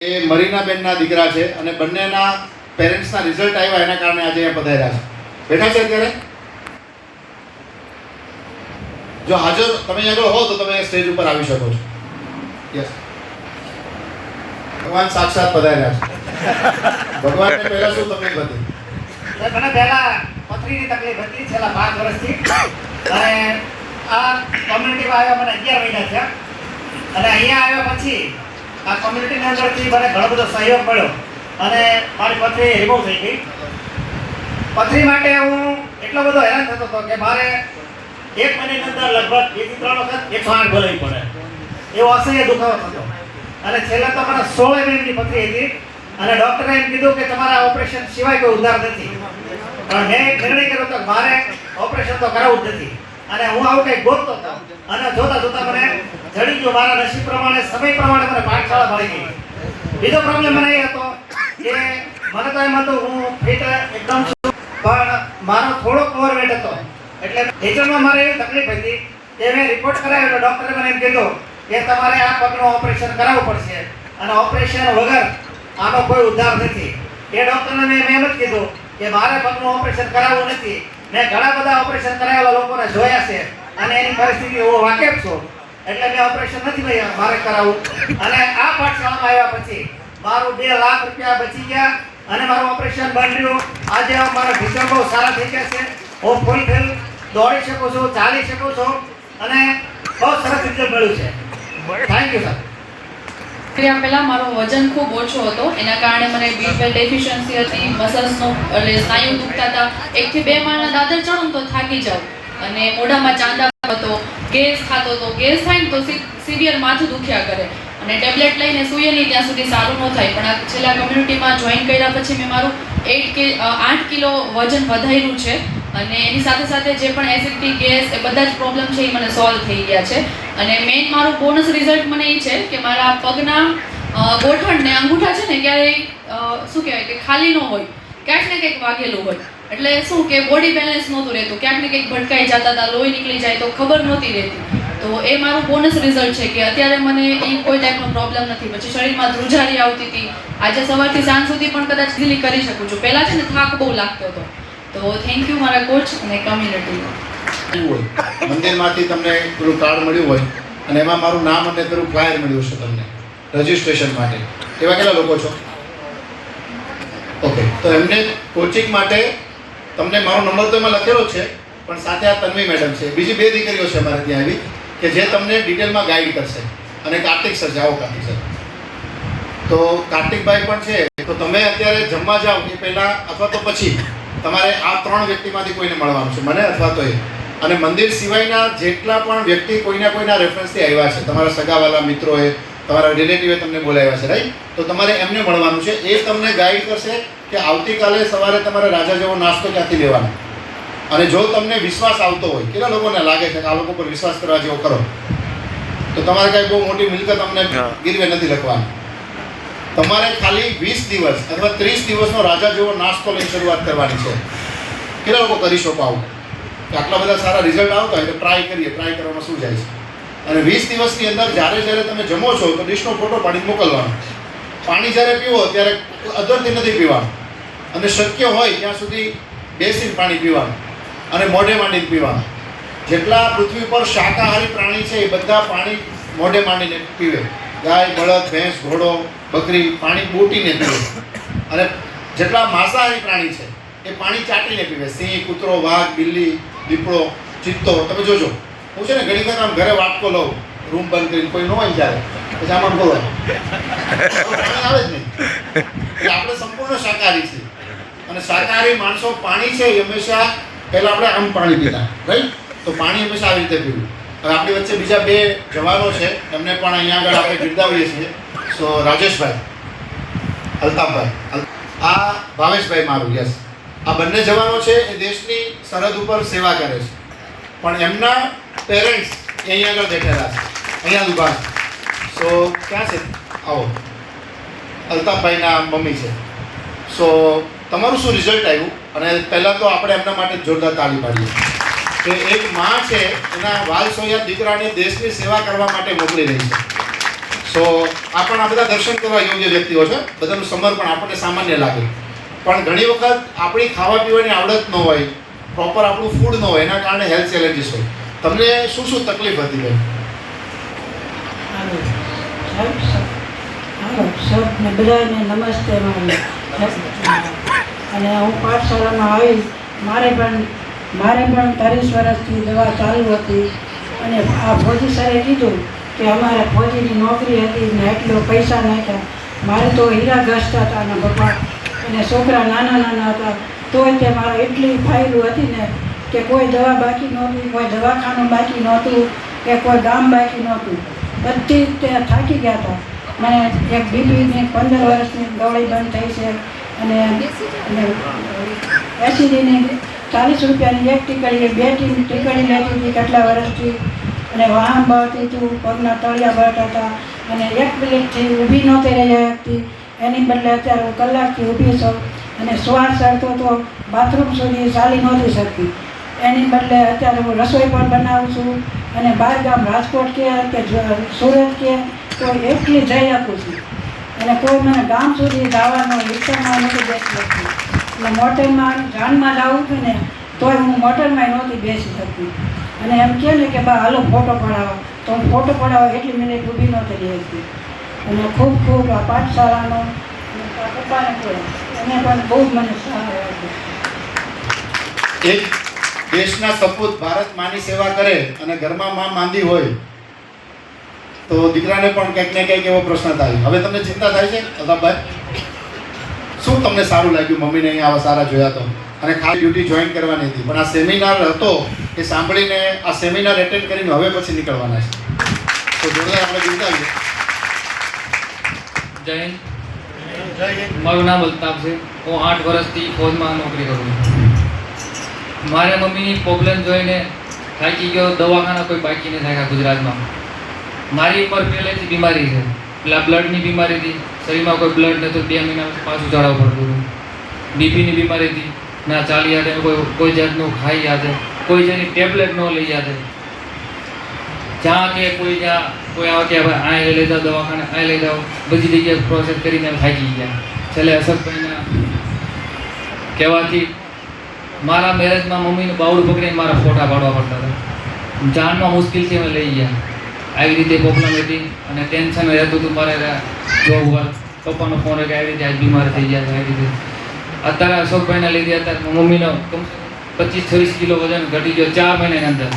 એ મરીના બેનના દીકરા છે અને બંનેના પેરેન્ટ્સના રિઝલ્ટ આવ્યા એના કારણે આજે અહીંયા પધાર્યા છે. બેઠા છે અત્યારે? જો હાજર, તમે આગળ હો તો તમે સ્ટેજ ઉપર આવી શકો છો. યસ ભગવાન સાક્ષાત પધાર્યા છે. ભગવાનને પહેલા શું તકલીફ હતી? મને પહેલા પથરીની તકલીફ હતી છેલ્લા પાંચ વર્ષથી. અને આ કોમ્યુનિટીમાં આવ્યા મને અગિયાર મહિના થયા. અને અહીંયા આવ્યા પછી આ કોમ્યુનિટીની અંદરથી મને ઘણો બધો સહયોગ મળ્યો. અને મારી પથરી રિમૂવ થઈ ગઈ. પથરી માટે હું એટલો બધો હેરાન થતો હતો કે મારે એક મહિનાની અંદર લગભગ બેથી ત્રણ વખત એકસો આઠ બોલાવી પડે. એવો અસહ્ય દુખાવો થતો. અને છેલ્લા તો મને સોળ એમએમની પથરી હતી. અને ડોક્ટરે એમ કીધું કે તમારા ઓપરેશન સિવાય કોઈ ઉધાર નથી. પણ મેં એક નિર્ણય કર્યો હતો મારે ઓપરેશન તો કરાવવું જ નથી. અને હું આવું કંઈક ગોતતો હતો. અને જોતા જોતા મને જડી ગયો મારા નસીબ પ્રમાણે, સમય પ્રમાણે મને પાઠશાળા મળી ગઈ. બીજો પ્રોબ્લેમ મને એ હતો કે મને તો એમ હતું, હું ફિટ એકદમ પણ મારો થોડોક ઓવરવેટ હતો. એટલે ટીચરમાં મારે એવી તકલીફ હતી કે મેં રિપોર્ટ કરાવ્યો તો ડૉક્ટરે મને એમ કીધું કે તમારે આ પગનું ઓપરેશન કરાવવું પડશે. અને ઓપરેશન વગર આનો કોઈ ઉદ્ધાર નથી. એ ડૉક્ટરને મેં એમ જ કીધું કે મારે પગનું ઓપરેશન કરાવવું નથી. મેં ઘણા બધા ઓપરેશન કરાવેલા લોકોને જોયા છે. અને એની પરિસ્થિતિ હું વાકેફ છું. એટલે મેં ઓપરેશન નથી ભાઈ મારે કરાવવું. અને આ પાઠશાળામાં આવ્યા પછી મારું બે લાખ રૂપિયા બચી ગયા અને મારું ઓપરેશન બંધ રહ્યું. આજે મારા ભીષણ બહુ સારા થઈ ગયા છે. હું ફૂલ ફિલ દોડી શકું છું, ચાલી શકું છું અને બહુ સરસ રિઝલ્ટ મળ્યું છે. થેન્ક યુ સર ક્રિયા પહેલા મારો વજન ખૂબ ઓછો હતો. એના કારણે મને બી ટ્વેલ્વ ડેફિશિયન્સી હતી મસલ્સનો એટલે સ્નાયુ દુખતા હતા. એકથી બે માળના દાદર ચડું તો થાકી જાઉં. અને મોઢામાં ચાંદા હતો. ગેસ ખાતો હતો ગેસ થાય ને તો સિવિયર માથું દુખ્યા કરે. અને ટેબ્લેટ લઈને સૂઈએ નહીં ત્યાં સુધી સારું ન થાય. પણ આ છેલ્લા કમ્યુનિટીમાં જોઈન કર્યા પછી મેં મારું એટ કે આઠ કિલો વજન વધાર્યું છે. અને એની સાથે સાથે જે પણ એસિડિટી ગેસ એ બધા જ પ્રોબ્લેમ છે એ મને સોલ્વ થઈ ગયા છે. અને મેઇન મારું બોનસ રિઝલ્ટ મને એ છે કે મારા પગના અ, ગોઠણ ને અંગૂઠા છે ને ક્યારેય શું કહેવાય કે ખાલી ન હોય. ક્યાંક ને કંઈક વાગેલું હોય. એટલે શું કે બોડી બેલેન્સ નહોતું રહેતું. ક્યાંક ને કંઈક ભટકાઈ જતા હતા, લોહી નીકળી જાય તો ખબર નહોતી રહેતી. તો એ મારું બોનસ રિઝલ્ટ છે કે અત્યારે મને એ કોઈ ટાઈપનો પ્રોબ્લેમ નથી. પછી શરીરમાં ધ્રુજારી આવતી હતી. આજે સવારથી સાંજ સુધી પણ કદાચ ઢીલી કરી શકું છું. પહેલાં છે ને થાક બહુ લાગતો હતો. તો થેન્ક યુ મારા કોચ અને કમ્યુનિટી આવ્યું હોય? મંદિરમાંથી તમને પેલું કાર્ડ મળ્યું હોય અને એમાં મારું નામ અને પેલું ફ્લાયર મળ્યું છે તમને. રજિસ્ટ્રેશન માટે. એવા કેટલા લોકો છો? ઓકે તો એમને કોચિંગ માટે તમને મારો નંબર તો એમાં લખેલો છે, પણ સાથે આ તન્વી મેડમ છે. બીજી બે દીકરીઓ છે અમારે ત્યાં આવી કે જે તમને ડિટેલમાં ગાઈડ કરશે. અને કાર્તિક સર, જાઓ કાર્તિક સર. તો કાર્તિકભાઈ પણ છે, તો તમે અત્યારે જમવા જાઓ, એ પહેલાં અથવા તો પછી તમારે આ ત્રણ વ્યક્તિમાંથી કોઈને મળવાનું છે, મને અથવા તો એ. અને મંદિર સિવાયના જેટલા પણ વ્યક્તિ કોઈના કોઈના રેફરન્સથી આવ્યા છે, તમારા સગાવાલા મિત્રોએ તમારા રિલેટિવે તમને બોલાવ્યા છે રાઈટ તો તમારે એમને મળવાનું છે. એ તમને ગાઈડ કરશે કે આવતીકાલે સવારે તમારે રાજા જેવો નાસ્તો ક્યાંથી લેવાનો. અને જો તમને વિશ્વાસ આવતો હોય કેટલા લોકોને લાગે છે કે આ લોકો પર વિશ્વાસ કરવા જેવો કરો? તો તમારે કાંઈ બહુ મોટી મિલકત અમને ગીરવે નથી લખવાની. તમારે ખાલી વીસ દિવસ અથવા ત્રીસ દિવસનો રાજા જેવો નાસ્તો લઈને શરૂઆત કરવાની છે. કેટલા લોકો કરી શકો આવું? આટલા બધા સારા રિઝલ્ટ આવતા હોય તો ટ્રાય કરીએ ટ્રાય કરવામાં શું જાય છે? અને વીસ દિવસની અંદર જ્યારે જ્યારે તમે જમો છો તો ડિશનો ફોટો પાણી મોકલવાનો. પાણી જ્યારે પીવો ત્યારે અધરથી નથી પીવાનું. અને શક્ય હોય ત્યાં સુધી બેસીને પાણી પીવાનું અને મોઢે માંડીને પીવાનું. જેટલા પૃથ્વી પર શાકાહારી પ્રાણી છે એ બધા પાણી મોઢે માંડીને પીવે. ગાય, બળદ, ભેંસ, ઘોડો, બકરી પાણી બોટીને પીવે. અને જેટલા માંસાહારી પ્રાણી છે એ પાણી ચાટીને પીવે. સિંહ, કૂતરો, વાઘ, બિલ્લી, દીપડો, ચિત્તો. તમે જોજો. હું છે ને ઘણી વખત આમ ઘરે વાટકો લઉં રૂમ બંધ કરીને, કોઈ ન હોય ત્યારે. પછી આમાં બોલો. આવે જ નહીં. આપણે સંપૂર્ણ શાકાહારી છીએ. અને શાકાહારી માણસો પાણી છે હંમેશા પહેલાં આપણે આમ પાણી પીતા. રાઈટ તો પાણી હંમેશા આવી રીતે પીવું. હવે આપણી વચ્ચે બીજા બે જવાનો છે. એમને પણ અહીંયા આગળ આપણે બિરદાવીએ છીએ. સો રાજેશભાઈ, અલ્તાફભાઈ આ ભાવેશભાઈ મારું યસ આ બંને જવાનો છે એ દેશની સરહદ ઉપર સેવા કરે છે. પણ એમના પેરેન્ટ્સ અહીંયા આગળ બેઠેલા છે. અહીંયા દુકાન સો ક્યાં છે? આવો. અલ્તાફભાઈના મમ્મી છે. સો તમારું શું રિઝલ્ટ આવ્યું? અને પહેલાં તો આપણે એમના માટે જોરદાર તાળી પાડીએ. કે એક માં છે, એના વાલ સોયા દીકરાને દેશની સેવા કરવા માટે મોકલી રહી છે. સો તો આ પણ આ બધા દર્શન કરવા યોગ્ય વ્યક્તિઓ છે. બધાનું સમર્પણ આપણને સામાન્ય લાગે. પણ ઘણી વખત આપણી ખાવા પીવાની આવડત ન હોય પ્રોપર આપણું ફૂડ ન હોય, એના કારણે હેલ્થ ચેલેન્જીસ હોય. તમને શું શું તકલીફ હતી બેન? સબને બધાને નમસ્તે અને હું પાઠશાળામાં આવી મારે પણ મારે પણ ત્રીસ વર્ષથી દવા ચાલુ હતી. અને આ ફોજી સરે કીધું કે અમારે ફોજીની નોકરી હતી ને એટલો પૈસા નાખ્યા. મારે તો હીરા ઘસતા હતા અને પપ્પા અને છોકરા નાના નાના હતા. તોય તે મારે એટલી ફાયદું હતી ને કે કોઈ દવા બાકી નહોતી, કોઈ દવાખાનું બાકી નહોતું, કે કોઈ ગામ બાકી નહોતું. બધી જ થાકી ગયા હતા. મને એક બીપીની પંદર વર્ષની ગવળી બંધ થઈ છે અને એસીડીની ચાલીસ રૂપિયાની એક ટીકડી, બે ટીકડી લેતી હતી કેટલા વર્ષથી. અને વાહન બળતી હતું, પગના તળિયા બળતા હતા. અને એક મિનિટથી ઊભી નહોતી રહી હતી એની બદલે અત્યારે હું કલાકથી ઊભી છું. અને શ્વાસ ચડતો તો બાથરૂમ સુધી ચાલી નહોતી શકતી. એની બદલે અત્યારે હું રસોઈ પણ બનાવું છું અને બહાર ગામ રાજકોટ કે કે સુરત કે, તો એકલી જઈ આપું છું. અને કોઈ મને ગામ સુધી જવાનો રિક્ષામાં નથી બેસી શકતી. એટલે મોટરમાં જાનમાં જવું છું ને, તોય હું મોટરમાં નહોતી બેસી શકતી. અને એમ કહે ને કે, બા, હાલો ફોટો પડાવો. તો હું ફોટો પડાવો એટલી મિનિટ ઊભી નહોતી રહી શકતી. અને ખૂબ ખૂબ આ પાઠશાળાનો પપ્પાને એને પણ બહુ મને સહાય આપ્યો એક દેશના સપૂત ભારત માની સેવા કરે અને ઘરમાં માં માંદી હોય તો દીકરાને પણ કંઈક ને કંઈક એવો પ્રશ્ન થાય. હવે તમને ચિંતા થાય છે અલ્તાફભાઈ શું તમને સારું લાગ્યું? મમ્મીને અહીંયા આવા સારા જોયા તો. અને ખાલી ડ્યુટી જોઈન કરવાની હતી. પણ આ સેમિનાર હતો એ સાંભળીને આ સેમિનાર એટેન્ડ કરીને હવે પછી નીકળવાના છે. તો જોરદાર આપણે બિરદાવીએ. જય હિન્દ. મારું નામ અલ્તાફ છે. હું આઠ વર્ષથી ફોજમાં નોકરી કરું છું. મારા મમ્મીની પ્રોબ્લેમ જોઈને થાકી ગયો, દવાખાના કોઈ બાકી નહીં થાય ગુજરાતમાં. મારી ઉપર પહેલેથી બીમારી છે. પેલા બ્લડની બીમારી હતી. શરીરમાં કોઈ બ્લડ નહોતું, બે મહિના પાછું ચડાવવું પડતું હતું. બીપીની બીમારી હતી. ના, ચાલી યાદે કોઈ કોઈ જાતનું ખાઈ યાદે. કોઈ જાતની ટેબ્લેટ ન લઈ યાદે. જ્યાં કે કોઈ જ્યાં, કોઈ આવે કે ભાઈ આ લઈ જાઓ દવાખાને આ લઈ જાઓ. બધી જગ્યાએ પ્રોસેસ કરીને થાકી ગયા. છેલ્લે અશોકભાઈના કહેવાથી મારા મેરેજમાં મમ્મીનું બાવડું પકડીને મારા ફોટા પાડવા પડતા હતા. જાનમાં મુશ્કેલથી અમે લઈ ગયા. આવી રીતે પ્રોબ્લેમ હતી અને ટેન્શન રહેતું હતું મારે જોબ વર્ક પપ્પાનો ફોન કે આવી રીતે આજ બીમાર થઈ ગયા આવી રીતે. અત્યારે અશોકભાઈના લીધે અત્યારે મમ્મીનો પચીસ છવ્વીસ કિલો વજન ઘટી ગયો ચાર મહિનાની અંદર.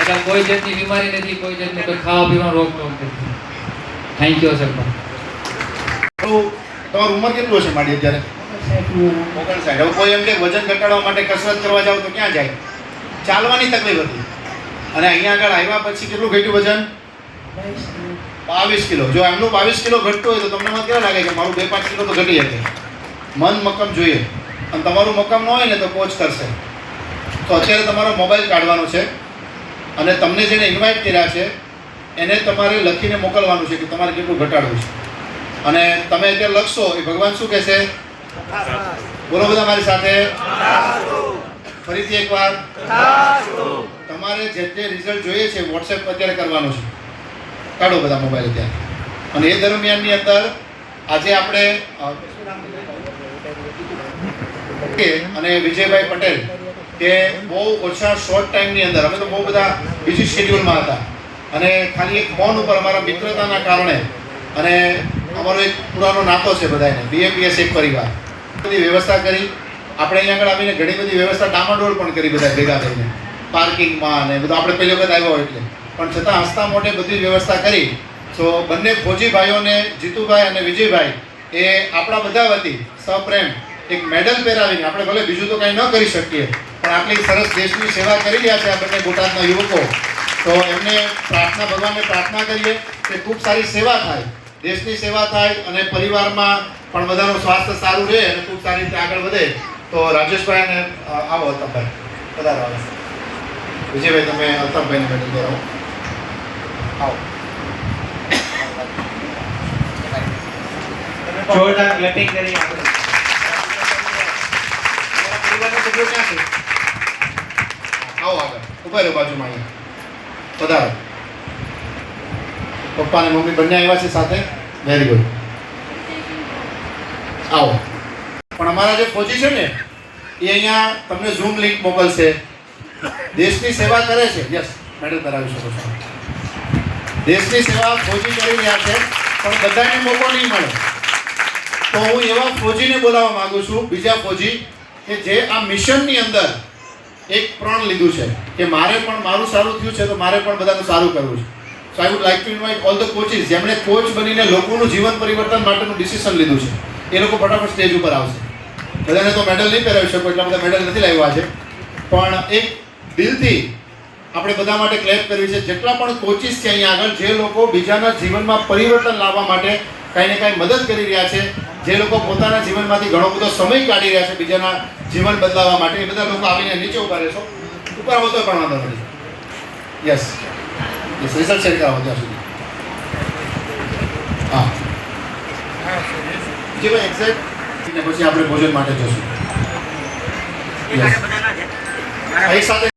એટલે કોઈ જાતની બીમારી નથી, કોઈ જાતની કોઈ ખાવા પીવાનો રોગ ટોક નથી. થેન્ક યુ અશોકભાઈ. તમારું ઉંમર કેટલું હશે માડી અત્યારે? ઓગણસાઠ. હવે કોઈ એમ કે વજન ઘટાડવા માટે કસરત કરવા જાવ તો ક્યાં જાય? ચાલવાની તકલીફ હતી. અને અહીંયા આગળ આવ્યા પછી કેટલું ઘટ્યું વજન? બાવીસ કિલો. જો એમનું બાવીસ કિલો ઘટતું હોય તો તમને મને કેવું લાગે કે મારું બે પાંચ કિલો તો ઘટી જશે? મન મક્કમ જોઈએ. અને તમારું મક્કમ ન હોય ને તો કોચ કરશે. તો અત્યારે તમારો મોબાઈલ કાઢવાનો છે. અને તમને જેને ઇન્વાઇટ કર્યા છે, એને તમારે લખીને મોકલવાનું છે કે તમારે કેટલું ઘટાડવું છે. અને તમે અત્યારે લખશો એ ભગવાન શું કહેશે? બોલો બધા મારી સાથે. ફરીથી એકવાર. તમારે જે જે રિઝલ્ટ જોઈએ છે વોટ્સએપ અત્યારે કરવાનું છે. કાઢો બધા મોબાઈલ અત્યારે. અને એ દરમિયાનની અંદર આજે આપણે અને વિજયભાઈ પટેલ કે બહુ ઓછા શોર્ટ ટાઈમની અંદર, અમે તો બહુ બધા બીજી શેડ્યુલમાં હતા. અને ખાલી એક ફોન ઉપર અમારા મિત્રતાના કારણે અને અમારો એક પુરાનો નાતો છે બધાને બીએપીએસ એક પરિવાર. બધી વ્યવસ્થા કરી, આપણે અહીંયા આગળ આવીને ઘણી બધી વ્યવસ્થા ડામાડોળ પણ કરી બધા ભેગા થઈને. પાર્કિંગમાં ને બધું, આપણે પહેલી વખત આવ્યા હોય એટલે. પણ છતાં હસતા મોઢે બધી વ્યવસ્થા કરી. તો બંને ફોજી ભાઈઓને જીતુભાઈ અને વિજયભાઈ, એ આપણા બધા વતી સપ્રેમ એક મેડલ પહેરાવીને, આપણે ભલે બીજું તો કાંઈ ન કરી શકીએ, પણ આટલી સરસ દેશની સેવા કરી રહ્યા છે આ બંને બોટાદના યુવકો. તો એમને પ્રાર્થના, ભગવાનને પ્રાર્થના કરીએ કે ખૂબ સારી સેવા થાય. દેશની સેવા થાય અને પરિવારમાં પણ બધાનું સ્વાસ્થ્ય સારું રહે અને ખૂબ સારી રીતે આગળ વધે તો રાજેશભાઈ અને આવો અલ્તાફભાઈ પધારો આવે વિજયભાઈ તમે અલ્તાફભાઈને મેડલ કરો આવો. જોરદાર ક્લેપિંગ કરી આપણે આવો આગળ. ઊભા રહ્યો બાજુમાં અહીંયા. પધારો પપ્પા અને મમ્મી બંને આવ્યા છે સાથે. વેરી ગુડ આવો. પણ અમારા જે ફોજી છે ને, એ અહીંયા તમને ઝૂમ લિંક મોકલશે. દેશની સેવા કરે છે. યસ મેડલ કરાવી શકો છો. દેશની સેવા ફોજી કરી રહ્યા છે, પણ બધાને મોકો નહીં મળે. તો હું એવા ફોજીને બોલાવવા માંગુ છું, બીજા ફોજી, કે જે આ મિશનની અંદર એક પ્રણ લીધું છે, કે મારે પણ મારું સારું થયું છે, તો મારે પણ બધાનું સારું કરવું છે. So I would like to invite all the coaches જેમણે કોચ બનીને લોકોનું જીવન પરિવર્તન માટેનું ડિસિઝન લીધું છે. એ લોકો ફટાફટ સ્ટેજ ઉપર આવશે. બધાને તો મેડલ નહીં પહેરાવી શકો, એટલા બધા મેડલ નથી લાવ્યા છે પણ એક દિલથી આપણે બધા માટે ક્લેપ કરવી છે, જેટલા પણ કોચિસ છે અહીંયા આગળ, જે લોકો બીજાના જીવનમાં પરિવર્તન લાવવા માટે કાંઈ ને કાંઈ મદદ કરી રહ્યા છે, જે લોકો પોતાના જીવનમાંથી ઘણો બધો સમય કાઢી રહ્યા છે બીજાના જીવન બદલાવવા માટે, એ બધા લોકો આવીને નીચે ઊભા રહેશો. ઉપર આવો તો પણ વાંધો નથી. યસ યસ રિઝલ્ટ શેર કરાવો ત્યાં સુધી હા જે ભાઈ એક્ઝેક્ટ પછી આપણે ભોજન માટે જશું યસ એક સાથે